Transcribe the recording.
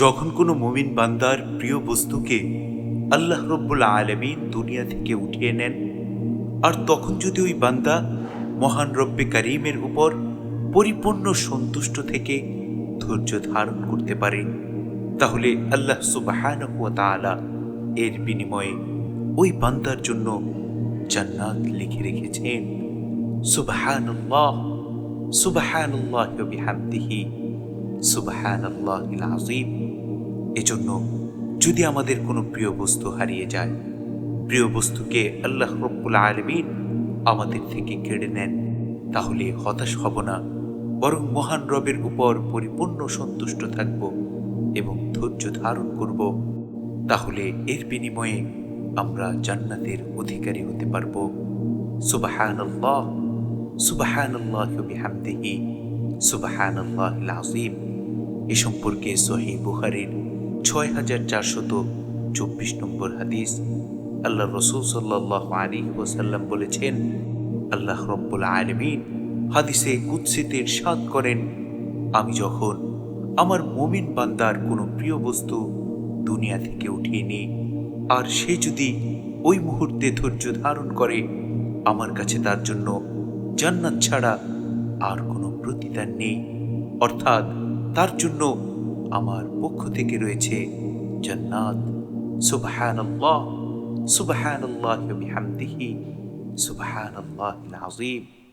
যখন কোনো মুমিন বান্দার প্রিয় বস্তুকে আল্লাহ রব্বুল আলমিন দুনিয়া থেকে উঠিয়ে নেন, আর তখন যদি ওই বান্দা মহান রব্বে করিমের উপর পরিপূর্ণ সন্তুষ্ট থেকে ধৈর্য ধারণ করতে পারে, তাহলে আল্লাহ সুবাহান তাআলা এর বিনিময়ে ওই বান্দার জন্য জান্নাত লিখে রেখেছেন। সুবহানাল্লাহ সুবহানাল্লাহ ওয়া আযীম। এজন্য যদি আমাদের কোনো প্রিয় বস্তু হারিয়ে যায়, প্রিয় বস্তুকে আল্লাহ রব্বুল আলমিন আমাদের থেকে কেড়ে নেন, তাহলে হতাশ হব না, বরং মহান রবের উপর পরিপূর্ণ সন্তুষ্ট থাকব এবং ধৈর্য ধারণ করব। তাহলে এর বিনিময়ে আমরা জান্নাতের অধিকারী হতে পারব। সুবাহানাল্লাহ সুবাহানাল্লাহ বিহামদিহি। সুবাহানাল্লাহিল আযীম। এ সম্পর্কে সহি বুখারীর ছয় হাজার চারশত চব্বিশ নম্বর হাদিস। আল্লাহ রসুল সাল্লাহ আলী ওসাল্লাম বলেছেন, আল্লাহ রব্বুল আলমিন হাদিসে কুৎসিতে সাদ করেন, আমি যখন আমার মমিন বান্দার কোনো প্রিয় বস্তু দুনিয়া থেকে উঠিয়ে নিই, আর সে যদি ওই মুহূর্তে ধৈর্য ধারণ করে, আমার কাছে তার জন্য জান্নাত ছাড়া আর কোনো প্রতিদান নেই। অর্থাৎ তার জন্য আমার পক্ষ থেকে রয়েছে জান্নাত। সুবহানাল্লাহ সুবহানাল্লাহ বিহামদিহি, সুবহানাল্লাহিল আযীম।